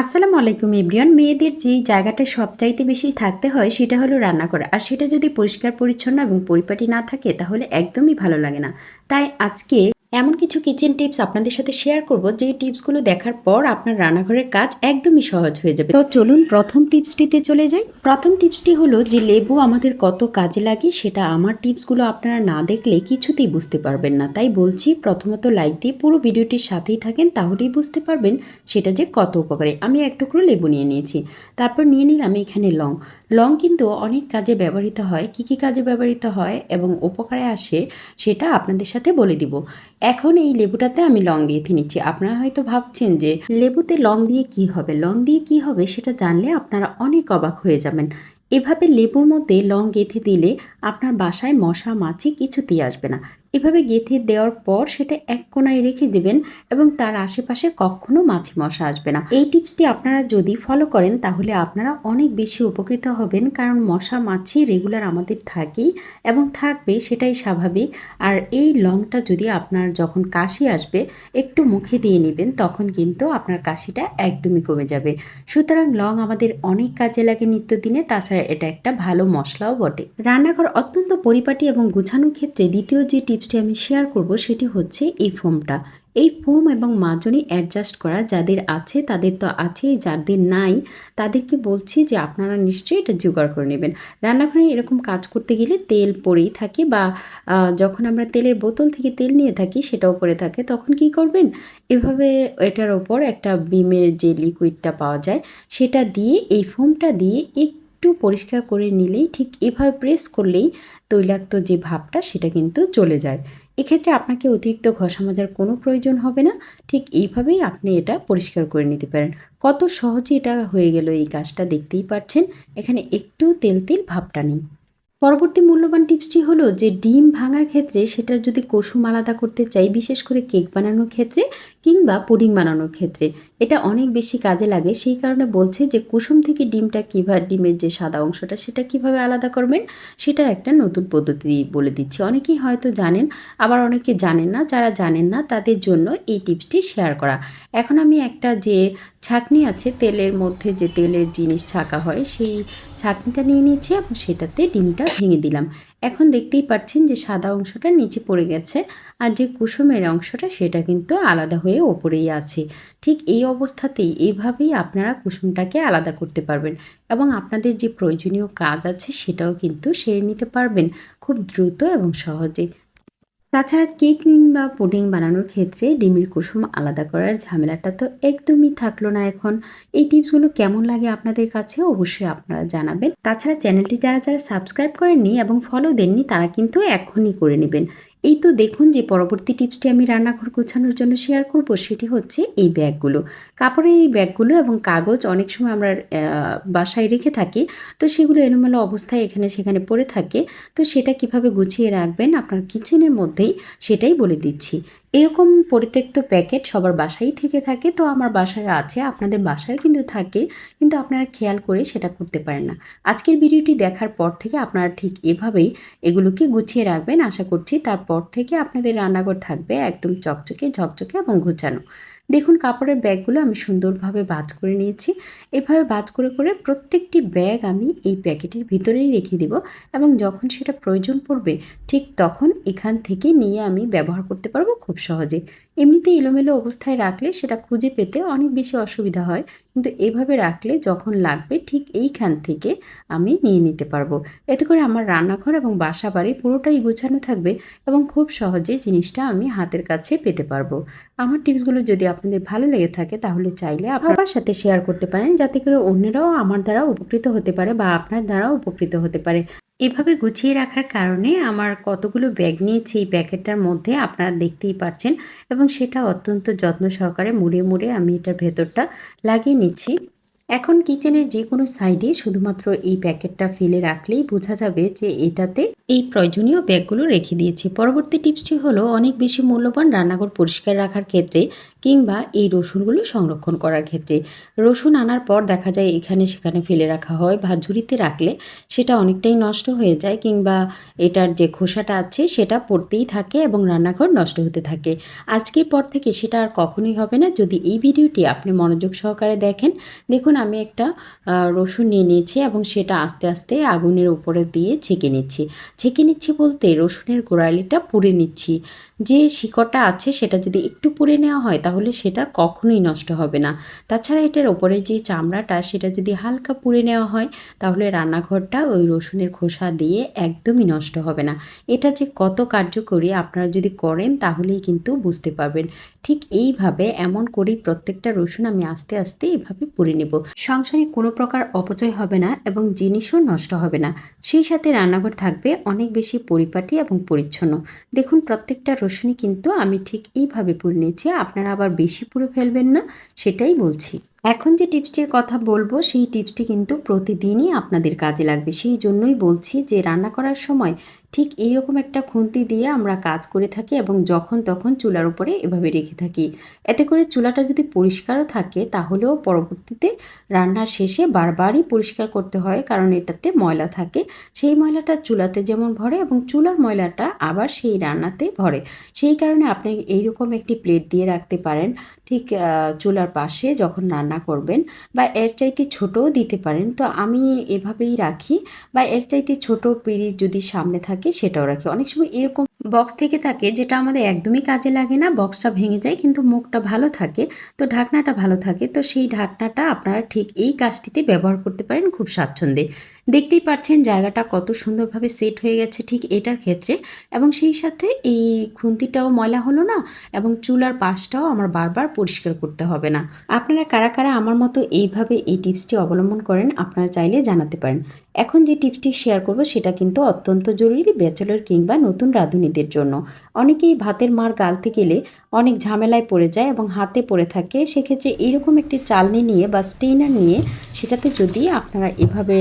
আসসালামু আলাইকুম এভরিওয়ান। মেয়েদের যে জায়গাটা সবচাইতে বেশি থাকতে হয় সেটা হলো রান্না করা। আর সেটা যদি পরিষ্কার, পরিচ্ছন্ন এবং পরিপাটি না থাকে তাহলে একদমই ভালো লাগে না। তাই আজকে এমন কিছু কিচেন টিপস আপনাদের সাথে শেয়ার করব যে টিপসগুলো দেখার পর আপনার রান্নাঘরের কাজ একদমই সহজ হয়ে যাবে। তো চলুন প্রথম টিপসটিতে চলে যাই। প্রথম টিপসটি হলো যে লেবু আমাদের কত কাজে লাগে, সেটা আমার টিপসগুলো আপনারা না দেখলে কিছুতেই বুঝতে পারবেন না। তাই বলছি, প্রথমত লাইক দিয়ে পুরো ভিডিওটির সাথেই থাকেন, তাহলেই বুঝতে পারবেন সেটা যে কত উপকারী। আমি এক টুকরো লেবু নিয়ে নিয়েছি, তারপর নিয়ে নিলাম এখানে লং। লং কিন্তু অনেক কাজে ব্যবহৃত হয়। কি কি কাজে ব্যবহৃত হয় এবং উপকারে আসে সেটা আপনাদের সাথে বলে দিব। এখন এই লেবুটাতে আমি লং দিয়ে নিচ্ছি। আপনারা হয়তো ভাবছেন যে, লেবুতে লং দিয়ে কি হবে? লং দিয়ে কি হবে সেটা জানলে আপনারা অনেক অবাক হয়ে যাবেন। এভাবে লেবুর মধ্যে লং গেঁথে দিলে আপনার বাসায় মশা, মাছি কিছুতেই আসবে না। এভাবে গেঁথে দেওয়ার পর সেটা এক কোনায় রেখে দেবেন এবং তার আশেপাশে কখনো মাছি মশা আসবে না। এই টিপসটি আপনারা যদি ফলো করেন, তাহলে আপনারা অনেক বেশি উপকৃত হবেন, কারণ মশা, মাছি রেগুলার আমাদের থাকেই এবং থাকবে, সেটাই স্বাভাবিক। আর এই লংটা যদি আপনার যখন কাশি আসবে, একটু মুখে দিয়ে নেবেন, তখন কিন্তু আপনার কাশিটা একদমই কমে যাবে। সুতরাং লং আমাদের অনেক কাজে লাগে নিত্যদিনে, তাছাড়া এটা একটা ভালো মশলাও বটে। রান্নাঘর অত্যন্ত পরিপাটি এবং গুছানোর ক্ষেত্রে দ্বিতীয় যে টিপসটি আমি শেয়ার করব সেটি হচ্ছে এই ফোমটা এই ফোম এবং মাজনি অ্যাডজাস্ট করা যাদের আছে, তাদের তো আছেই, যাদের নাই, তাদেরকে বলছি যে আপনারা নিশ্চয়ই এটা জোগাড় করে নেবেন। রান্নাঘরে এরকম কাজ করতে গেলে তেল পড়েই থাকে বা যখন আমরা তেলের বোতল থেকে তেল নিয়ে থাকি সেটাও পড়ে থাকে, তখন কি করবেন? এভাবে এটার ওপর একটা বিমের যে লিকুইডটা পাওয়া যায়, সেটা দিয়ে, এই ফোমটা দিয়ে একটু পরিষ্কার করে নিলেই ঠিক এভাবে প্রেস করলেই তৈলাক্ত যে ভাবটা সেটা কিন্তু চলে যায়। এক্ষেত্রে আপনাকে অতিরিক্ত ঘষা মাজার কোনো প্রয়োজন হবে না। ঠিক এইভাবেই আপনি এটা পরিষ্কার করে নিতে পারেন। কত সহজে এটা হয়ে গেল এই কাজটা দেখতেই পাচ্ছেন। এখানে একটু তেল তেল ভাবটা নেই। পরবর্তী মূল্যবান টিপসটি হলো যে ডিম ভাঙার ক্ষেত্রে সেটা যদি কুসুম আলাদা করতে চাই, বিশেষ করে কেক বানানোর ক্ষেত্রে কিংবা পুডিং বানানোর ক্ষেত্রে, এটা অনেক বেশি কাজে লাগে। সেই কারণে বলছে যে কুসুম থেকে ডিমটা কীভাবে, ডিমের যে সাদা অংশটা, সেটা কীভাবে আলাদা করবেন, সেটার একটা নতুন পদ্ধতি বলে দিচ্ছি। অনেকেই হয়তো জানেন, আবার অনেকে জানেন না, যারা জানেন না, তাদের জন্য এই টিপসটি শেয়ার করা। এখন আমি একটা যে ছাকনি আছে তেলের মধ্যে যে তেলের জিনিস ছাকা হয়, সেই ছাকনিটা নিয়ে নিয়েছি এবং সেটাতে ডিমটা ভেঙে দিলাম। এখন দেখতেই পাচ্ছেন যে সাদা অংশটা নিচে পড়ে গেছে আর যে কুসুমের অংশটা সেটা কিন্তু আলাদা হয়ে ওপরেই আছে। ঠিক এই অবস্থাতেই এইভাবেই আপনারা কুসুমটাকে আলাদা করতে পারবেন এবং আপনাদের যে প্রয়োজনীয় কাজ আছে সেটাও কিন্তু সেরে নিতে পারবেন খুব দ্রুত এবং সহজে তাছাড়া কেক কিংবা পুডিং বানানোর ক্ষেত্রে ডিমের কুসুম আলাদা করার ঝামেলাটা তো একদমই থাকল না এখন। এই টিপসগুলো কেমন লাগে আপনাদের কাছে অবশ্যই আপনারা জানাবেন। তাছাড়া চ্যানেলটি যারা যারা সাবস্ক্রাইব করেননি এবং ফলো দেননি তারা কিন্তু এখনই করে নেবেন। এই তো দেখুন যে পরবর্তী টিপসটি আমি রান্নাঘর গোছানোর জন্য শেয়ার করব, সেটি হচ্ছে এই ব্যাগগুলো। কাপড়ের এই ব্যাগগুলো এবং কাগজ অনেক সময় আমরা বাসায় রেখে থাকি, তো সেগুলো এলোমেলো অবস্থায় এখানে সেখানে পড়ে থাকে। তো সেটা কীভাবে গুছিয়ে রাখবেন, আপনার কিচেনের মধ্যেই সেটাই বলে দিচ্ছি। এরকম পরিত্যক্ত প্যাকেট সবার বাসায় থেকে থাকে। তো আমার বাসায় আছে, আপনাদের বাসায় কিন্তু থাকে। কিন্তু আপনারা খেয়াল করে সেটা করতে পারেন না। আজকের ভিডিওটি দেখার পর থেকে আপনারা ঠিক এভাবেই এগুলোকে গুছিয়ে রাখবেন। আশা করছি তারপর থেকে আপনাদের রান্নাঘর থাকবে একদম চকচকে, ঝকচকে এবং গোছানো। দেখুন, কাপড়ের ব্যাগগুলো আমি সুন্দরভাবে ভাঁজ করে নিয়েছি। এভাবে ভাঁজ করে করে প্রত্যেকটি ব্যাগ আমি এই প্যাকেটের ভিতরেই রেখে দিব এবং যখন সেটা প্রয়োজন পড়বে, ঠিক তখন এখান থেকে নিয়ে আমি ব্যবহার করতে পারব খুব সহজে। এমনিতে এলোমেলো অবস্থায় রাখলে সেটা খুঁজে পেতে অনেক বেশি অসুবিধা হয়, কিন্তু এভাবে রাখলে যখন লাগবে ঠিক এইখান থেকে আমি নিয়ে নিতে পারব। এতে করে আমার রান্নাঘর এবং বাসা বাড়ি পুরোটাই গোছানো থাকবে এবং খুব সহজে জিনিসটা আমি হাতের কাছে পেতে পারব। আমার টিপসগুলো যদি আপনাদের ভালো লেগে থাকে তাহলে চাইলে আপনার সাথে শেয়ার করতে পারেন যাতে করে অন্যরাও আমার দ্বারা উপকৃত হতে পারে বা আপনার দ্বারাও উপকৃত হতে পারে। এভাবে গুছিয়ে রাখার কারণে আমার কতগুলো ব্যাগ নিয়েছি এই প্যাকেটটার মধ্যে আপনারা দেখতেই পাচ্ছেন এবং সেটা অত্যন্ত যত্ন সহকারে মুড়ে মুড়ে আমি এটার ভেতরটা লাগিয়ে নিচ্ছি। এখন কিচেনের যে কোনো সাইডে শুধুমাত্র এই প্যাকেটটা ফেলে রাখলেই বোঝা যাবে যে এটাতে এই প্রয়োজনীয় ব্যাগগুলো রেখে দিয়েছি। পরবর্তী টিপসটি হলো অনেক বেশি মূল্যবান রান্নাঘর পরিষ্কার রাখার ক্ষেত্রে কিংবা এই রসুনগুলো সংরক্ষণ করার ক্ষেত্রে। রসুন আনার পর দেখা যায় এখানে সেখানে ফেলে রাখা হয়। বা ঝুড়িতে রাখলে সেটা অনেকটাই নষ্ট হয়ে যায় কিংবা এটার যে খোসাটা আছে সেটা পড়তেই থাকে এবং রান্নাঘর নষ্ট হতে থাকে। আজকের পর থেকে সেটা আর কখনোই হবে না। যদি এই ভিডিওটি আপনি মনোযোগ সহকারে দেখেন, দেখুন আমি একটা রসুন নিয়ে নিয়েছি এবং সেটা আস্তে আস্তে আগুনের উপরে দিয়ে ছেঁকে নিচ্ছি। ছেঁকে নিচ্ছি বলতে রসুনের গোড়ালিটা পুড়ে নিচ্ছি। যে শিকড়টা আছে সেটা যদি একটু পুড়ে নেওয়া হয়, তাহলে সেটা কখনোই নষ্ট হবে না। তাছাড়া এটার ওপরে যে চামড়াটা, সেটা যদি হালকা পুড়ে নেওয়া হয়, তাহলে রান্নাঘরটা ওই রসুনের খোসা দিয়ে একদমই নষ্ট হবে না। এটা যে কত কার্যকরী আপনারা যদি করেন, তাহলেই কিন্তু বুঝতে পারবেন। ঠিক এইভাবে এমন করেই প্রত্যেকটা রসুন আমি আস্তে আস্তে এভাবে পুড়ে নেব। সংসারে কোনো প্রকার অপচয় হবে না এবং জিনিসও নষ্ট হবে না। সেই সাথে রান্নাঘর থাকবে অনেক বেশি পরিপাটি এবং পরিচ্ছন্ন। দেখুন প্রত্যেকটা রসুনই কিন্তু আমি ঠিক এইভাবে পুড়ে নিয়েছি, আপনারা আবার বেশি পুড়ে ফেলবেন না, সেটাই বলছি। এখন যে টিপসটির কথা বলব, সেই টিপসটি কিন্তু প্রতিদিনই আপনাদের কাজে লাগবে। সেই জন্যই বলছি যে, রান্না করার সময় ঠিক এইরকম একটা খুন্তি দিয়ে আমরা কাজ করে থাকি এবং যখন তখন চুলার উপরে এভাবে রেখে থাকি। এতে করে চুলাটা যদি পরিষ্কারও থাকে, তাহলেও পরবর্তীতে রান্না শেষে বারবারই পরিষ্কার করতে হয়, কারণ এটাতে ময়লা থাকে। সেই ময়লাটা চুলাতে যেমন ভরে এবং চুলার ময়লাটা আবার সেই রান্নাতে ভরে। সেই কারণে আপনি এইরকম একটি প্লেট দিয়ে রাখতে পারেন। ঠিক চুলার পাশে যখন রান্না করবেন বা এর চাইতে ছোটও দিতে পারেন। তো আমি এভাবেই রাখি বা এর চাইতে ছোট পিরিচ যদি সামনে থাকে সেটাও রাখি। অনেক সময় এরকম বক্স থেকে থাকে, যেটা আমাদের একদমই কাজে লাগে না বক্সটা ভেঙে যায়, কিন্তু মুখটা ভালো থাকে, তো ঢাকনাটা ভালো থাকে, তো সেই ঢাকনাটা আপনারা ঠিক এই কাজটিতে ব্যবহার করতে পারেন খুব স্বাচ্ছন্দ্যে। দেখতেই পাচ্ছেন জায়গাটা কত সুন্দরভাবে সেট হয়ে গেছে ঠিক এটার ক্ষেত্রে, এবং সেই সাথে এই খুন্তিটাও ময়লা হলো না, এবং চুলার পাশটাও আমার বারবার পরিষ্কার করতে হবে না। আপনারা কারা কারা আমার মতো এইভাবে এই টিপসটি অবলম্বন করেন, আপনারা চাইলে জানাতে পারেন। এখন যে টিপসটি শেয়ার করব, সেটা কিন্তু অত্যন্ত জরুরি ব্যাচেলর কিংবা নতুন রাঁধুনিদের জন্য। অনেকেই ভাতের মার গালতে গেলে অনেক ঝামেলায় পড়ে যায় এবং হাতে পড়ে থাকে। সেক্ষেত্রে এইরকম একটি চালনি নিয়ে বা স্টেইনার নিয়ে সেটাতে যদি আপনারা এভাবে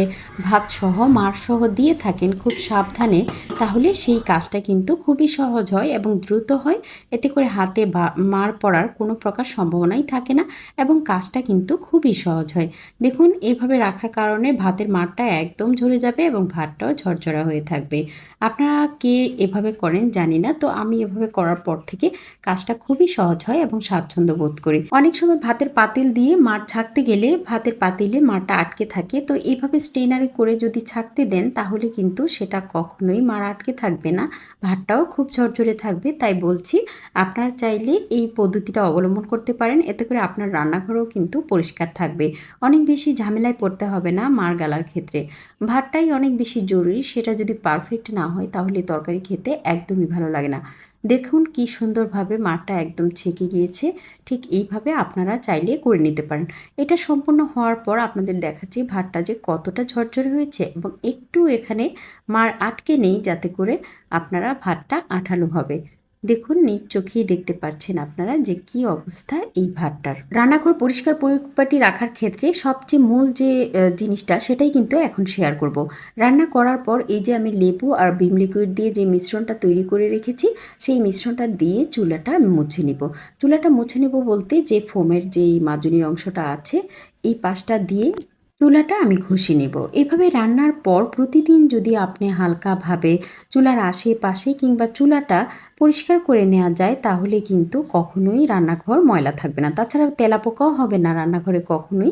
ভাত সহ মার সহ দিয়ে থাকেন খুব সাবধানে, তাহলে সেই কাজটা কিন্তু খুবই সহজ হয় এবং দ্রুত হয়। এতে করে হাতে মার পড়ার কোনো প্রকার সম্ভাবনাই থাকে না এবং কাজটা কিন্তু খুবই সহজ হয়। দেখুন, এভাবে রাখার কারণে ভাতের মারটা একদম ঝরে যাবে এবং ভাতটাও ঝরঝরা হয়ে থাকবে। আপনারা কে এভাবে করেন? জানি না। তো আমি এভাবে করার পর থেকে কাজটা খুবই সহজ হয় এবং স্বাচ্ছন্দ্য বোধ করি। অনেক সময় ভাতের পাতিল দিয়ে মাঠ ছাকতে গেলে ভাতের পাতিলে মারটা আটকে থাকে। তো এইভাবে স্টেনারে করে যদি ছাকতে দেন, তাহলে কিন্তু সেটা কখনোই মার আটকে থাকবে না। ভাতটাও খুব ঝরঝরে থাকবে। তাই বলছি, আপনার চাইলে এই পদ্ধতিটা অবলম্বন করতে পারেন। এতে করে আপনার রান্নাঘরও কিন্তু পরিষ্কার থাকবে। অনেক বেশি ঝামেলায় পড়তে হবে না মার গালার ক্ষেত্রে। ভাতটাই অনেক বেশি জরুরি। সেটা যদি পারফেক্ট না হয়, তাহলে তরকারি খেতে একদমই ভালো লাগে না। দেখুন কি সুন্দরভাবে মাঠটা একদম ছেঁকে গিয়েছে। ঠিক এইভাবে আপনারা চাইলে করে নিতে পারেন। এটা সম্পূর্ণ হওয়ার পর আপনাদের দেখাচ্ছি ভাতটা যে কতটা ঝরঝরে হয়েছে এবং একটু এখানে মার আটকে নেই যাতে করে আপনারা ভাতটা আঠালো হবে। দেখুন নিজ চোখেই দেখতে পাচ্ছেন আপনারা যে কি অবস্থা এই ভাতটার। রান্নাঘর পরিষ্কার পরিপাটি রাখার ক্ষেত্রে সবচেয়ে মূল যে জিনিসটা সেটাই কিন্তু এখন শেয়ার করব। রান্না করার পর এই যে আমি লেবু আর বিম লিকুইড দিয়ে যে মিশ্রণটা তৈরি করে রেখেছি, সেই মিশ্রণটা দিয়ে চুলাটা মুছে নিব। চুলাটা মুছে নেব বলতে যে ফোমের যেই মাজুনির অংশটা আছে, এই পাশটা দিয়ে চুলাটা আমি ঘষে নেব। এভাবে রান্নার পর প্রতিদিন যদি আপনি হালকাভাবে চুলার আশেপাশে কিংবা চুলাটা পরিষ্কার করে নেওয়া যায়, তাহলে কিন্তু কখনোই রান্নাঘর ময়লা থাকবে না। তাছাড়া তেলাপোকাও হবে না রান্নাঘরে কখনোই।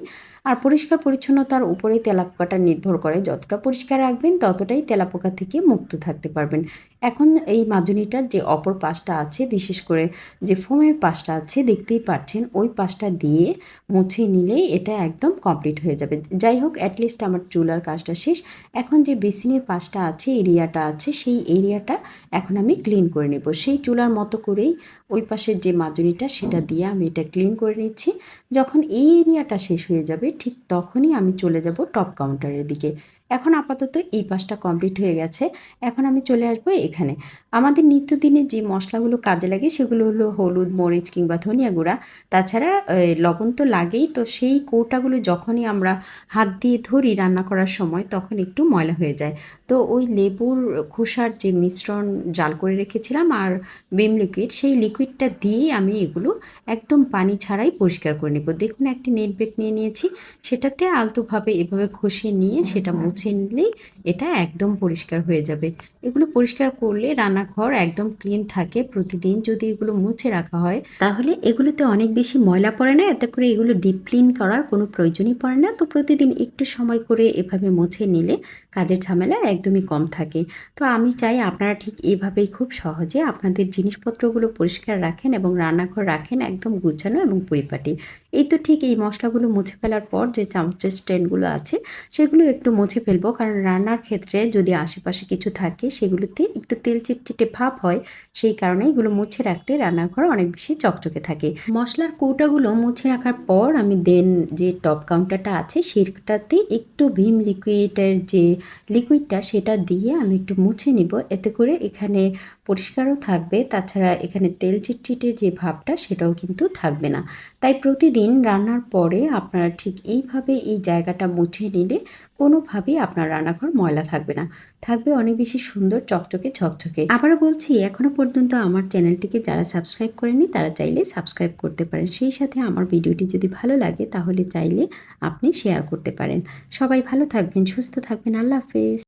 আর পরিষ্কার পরিচ্ছন্নতার উপরেই তেলাপোকাটা নির্ভর করে। যতটা পরিষ্কার রাখবেন, ততটাই তেলাপোকা থেকে মুক্ত থাকতে পারবেন। এখন এই মাজুনিটার যে অপর পাশটা আছে, বিশেষ করে যে ফোমের পাশটা আছে, দেখতেই পাচ্ছেন, ওই পাশটা দিয়ে মুছে নিলেই এটা একদম কমপ্লিট হয়ে যাবে। যাই হোক অ্যাটলিস্ট আমার চুলার কাজটা শেষ। এখন যে বেসিনের পাশটা আছে, এরিয়াটা আছে, সেই এরিয়াটা এখন আমি ক্লিন করে নেব। সেই চুলার মতো করেই ওই পাশের যে মাজুনিটা সেটা দিয়ে আমি এটা ক্লিন করে নিচ্ছি। যখন এই এরিয়াটা শেষ হয়ে যাবে, ঠিক তখনই আমি চলে যাব টপ কাউন্টারের দিকে। এখন আপাতত এই পাশটা কমপ্লিট হয়ে গেছে। এখন আমি চলে আসব এখানে। আমাদের নিত্যদিনের যে মশলাগুলো কাজে লাগে সেগুলো হলো হলুদ, মরিচ কিংবা ধনিয়া গুঁড়া। তাছাড়া লবণ তো লাগেই। তো সেই কৌটাগুলো যখনই আমরা হাত দিয়ে ধরি রান্না করার সময় তখন একটু ময়লা হয়ে যায়। তো ওই লেবুর খোসার যে মিশ্রণ জাল করে রেখেছিলাম আর বিম লিকুইড, সেই লিকুইডটা দিয়ে আমি এগুলো একদম পানি ছাড়াই পরিষ্কার করে নেব। দেখুন, একটি নেট ব্যাগ নিয়ে নিয়েছি। সেটাতে আলতোভাবে এভাবে ঘষে নিয়ে সেটা মুছে নিলেই এটা একদম পরিষ্কার হয়ে যাবে। এগুলো পরিষ্কার করলে রান্নাঘর একদম ক্লিন থাকে প্রতিদিন। যদি এগুলো মুছে রাখা হয়, তাহলে এগুলোতে অনেক বেশি ময়লা পড়ে না, এতে করে এগুলো ডিপ ক্লিন করার কোনো প্রয়োজনই পড়ে না। তো প্রতিদিন একটু সময় করে এভাবে মুছে নিলে কাজের ঝামেলা একদমই কম থাকে। তো আমি চাই আপনারা ঠিক এভাবেই খুব সহজে আপনাদের জিনিসপত্রগুলো পরিষ্কার রাখেন এবং রান্নাঘর রাখেন একদম গুছানো এবং পরিপাটি। এই তো ঠিক এই মশলাগুলো মুছে ফেলার পর যে চামচের স্ট্যান্ডগুলো আছে, সেগুলো একটু মুছে ফেলব। কারণ রান্নার ক্ষেত্রে যদি আশেপাশে কিছু থাকে, সেগুলোতে একটু তেল চিটচিটে ভাব হয়, সেই কারণে এগুলো মুছে রাখলে রান্নাঘর অনেক বেশি চকচকে থাকে। মশলার কৌটাগুলো মুছে রাখার পর আমি দেন যে টপ কাউন্টারটা আছে, সেটাতে একটু ভীম লিকুইডের যে লিকুইডটা, সেটা দিয়ে আমি একটু মুছে নিব। এতে করে এখানে পরিষ্কারও থাকবে। তাছাড়া এখানে তেল চিটচিটে যে ভাবটা, সেটাও কিন্তু থাকবে না। তাই প্রতিদিন রান্নার পরে আপনারা ঠিক এইভাবে এই জায়গাটা মুছে নিলে কোনোভাবেই আপনার রান্নাঘর ময়লা থাকবে না। থাকবে অনেক বেশি সুন্দর চকচকে ঝকঝকে। আবারও বলছি, এখনও পর্যন্ত আমার চ্যানেলটিকে যারা সাবস্ক্রাইব করেনি তারা চাইলে সাবস্ক্রাইব করতে পারেন। সেই সাথে আমার ভিডিওটি যদি ভালো লাগে, তাহলে চাইলে আপনি শেয়ার করতে পারেন। সবাই ভালো থাকবেন, সুস্থ থাকবেন। আল্লাহ হাফেজ।